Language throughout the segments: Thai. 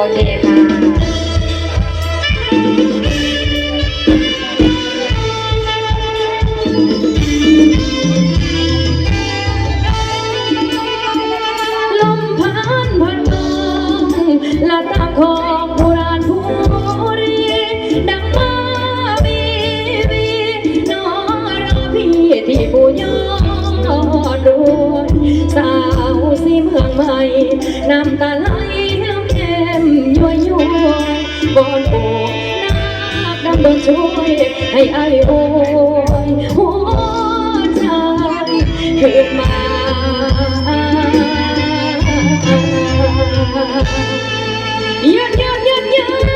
โอเคค่ะลมพันพันมองละตาขอโบราณผู้รีดังมาบีบีน้รอพีที่ผู้ยอดรวนสาวสีเมืองใหม่น้ำตาไหล องบอนโบนักดำบนช่วยให้ไอโอยหัวใจเกิดมายืนยืนยืนยืน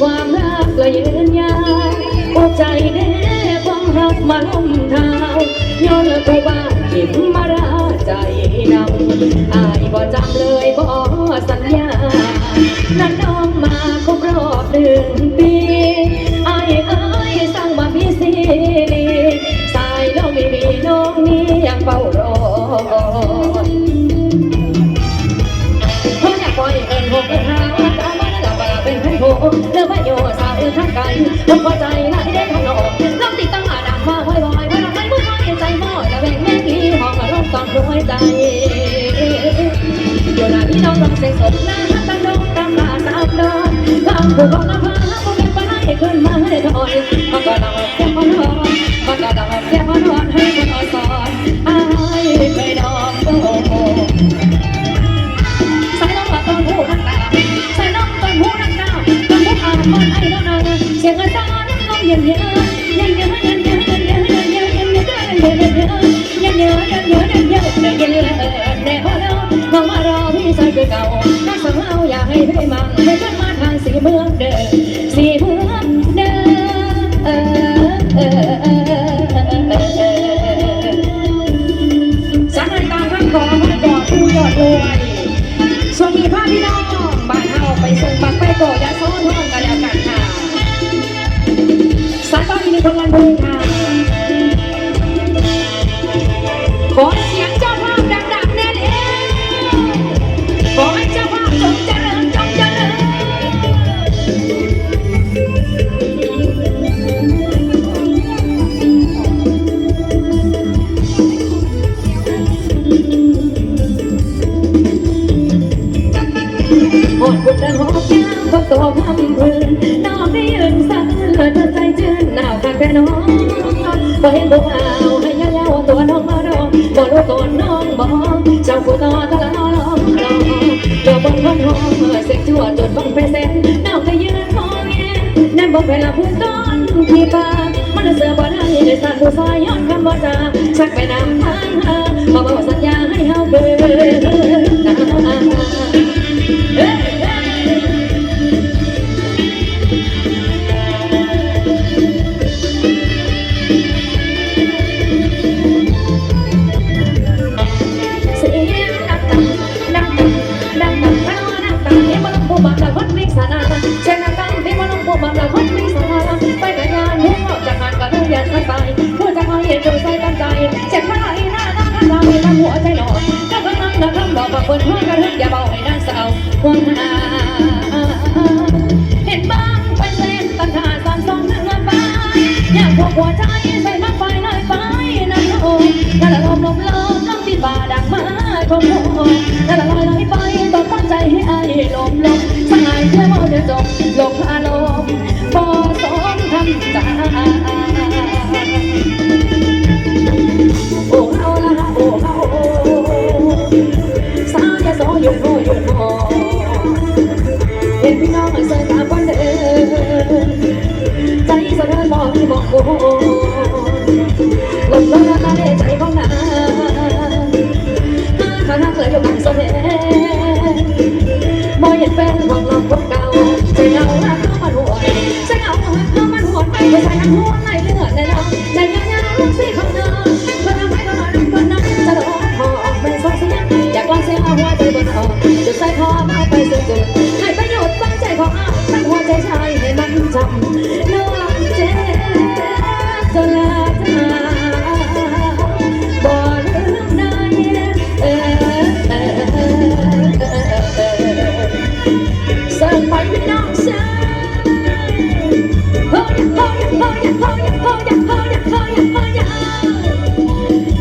ความรักก็ยืนยาวหัวใจแน่ความรักมาล้มเท้าย้อนกูบ้าหิมมาราใจนำอายบ่จำเลยบ่สัญญา โหเลิกว่าโยสาวเออมทางกันรกพอใจนะที่ได้ทำงนอกลองติดตั้งหาด่านว่าไว้ไว้ไว้เราไม่พูดน้ยใจม้อแต่แบ่งแม่กีหอมมาร้องตอนรวยใจโยนาพี่น้องร้องเสียงสดนะตั้งดงตั้งมาตาวดอนลองผูกของน้ำพาบ่มีปัญหาให้ขึ้นมาให้ถอยมันก็ต้องแค่ฮอนฮอนมันก็ต้องแค่ฮอนฮอให้คอ่ อดบุญและหอบยามพบตัวพำพื้นนองได้ยืนสั่นเธอใจจืนหนาวคักแต่น้องบ่เห็นบ่เอาให้ยาวๆตัวน้องมารองบ่รู้ตัวน้องบ่เจ้าผู้ต่อตะละลองรองเดี๋ยวบนคนห้องเสียงชั่วจนบังไปเส้นน้องก็ยืนมองแงนั่นบ่เป็นละพื้ต้นที่ป่ามันเสือบ่ได้ได้สั่นผู้ซอยย้อนคำบ่จาชักไปนำทางหาบ่บอกสัญญาให้เฮาเกิน คนพ่อก็เริ่มอย่าเบาให้นางสาวคนวงหา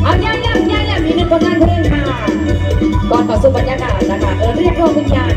เอาย่ายายายมีหนึ่งผลงานเพลงค่ะก่อนขอสู้บรรยากาศนะคะเออเรียกร้องคุณยา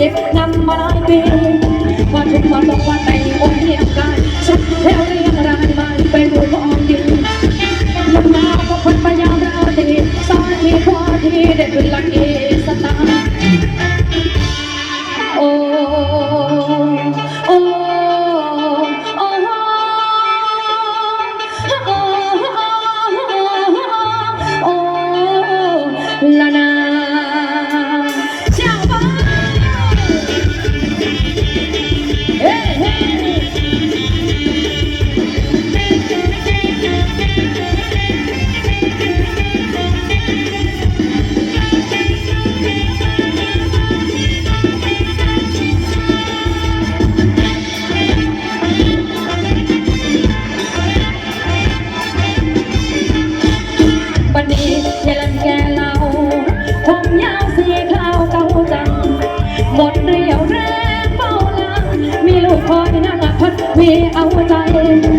เก็บนำมาหลายปีมานทุกวันต้องวันไป I'm not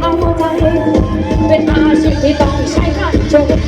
เอาใจ เป็นอาชีพที่ต้องใช้การโชว์